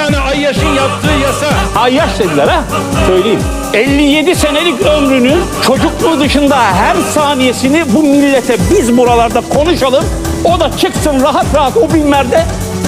tane Ayyaş'ın yaptığı yasa. Ayyaş dediler ha. Söyleyeyim. 57 senelik ömrünün çocukluğu dışında her saniyesini bu millete biz buralarda konuşalım. O da çıksın rahat rahat o binlerde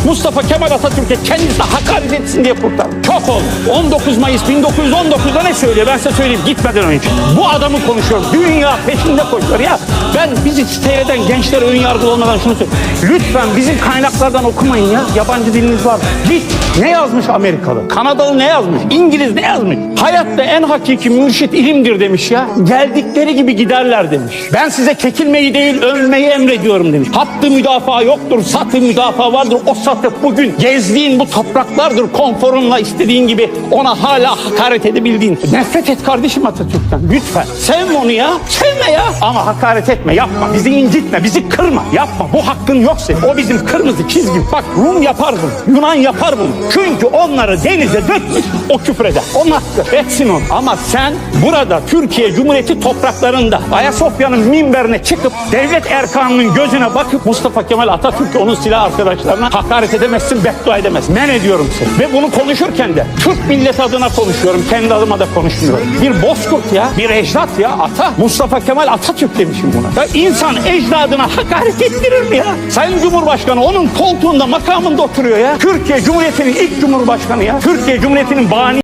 Mustafa Kemal Atatürk'e kendisi hakaret etsin diye kurtar. Çok oldu. 19 Mayıs 1919'da ne söylüyor? Ben size söyleyeyim gitmeden önce. Bu adamı konuşuyorum. Dünya peşinde koşuyor ya. Ben bizi seyreden gençlere ön yargılı olmadan şunu söyleyeyim. Lütfen bizim kaynaklardan okumayın ya. Yabancı diliniz var. Git. Ne yazmış Amerikalı? Kanadalı ne yazmış? İngiliz ne yazmış? Hayatta en hakiki mürşit ilimdir demiş ya. Geldikleri gibi giderler demiş. Ben size çekilmeyi değil övmeyi emrediyorum demiş. Hattı müdafaa yoktur, satı müdafaa vardır. O satı bugün gezdiğin bu topraklardır. Konforunla istediğin gibi ona hala hakaret edebildiğin. Nefret et kardeşim Atatürk'ten lütfen. Sevme onu ya. Sevme ya. Ama hakaret etme yapma. Bizi incitme, bizi kırma. Yapma. Bu hakkın yok senin. O bizim kırmızı çizgi. Bak Rum yapar bunu. Yunan yapar bunu. Çünkü onları denize dökmüş o küfreder. Onun hakkı. Etsin onu. Ama sen burada Türkiye Cumhuriyeti topraklarında Ayasofya'nın minberine çıkıp devlet erkanının gözüne bakıp Mustafa Kemal Atatürk'e onun silah arkadaşlarına hakaret edemezsin, beddua edemezsin. Men ediyorum seni. Ve bunu konuşurken de Türk milleti adına konuşuyorum. Kendi adıma da konuşmuyorum. Bir bozkurt ya, bir ecdat ya, ata. Mustafa Kemal Atatürk demişim buna. Ya insan ecdadına hakaret ettirir mi ya? Sayın Cumhurbaşkanı onun koltuğunda, makamında oturuyor ya. Türkiye Cumhuriyeti'nin ilk Cumhurbaşkanı ya. Türkiye Cumhuriyeti'nin bani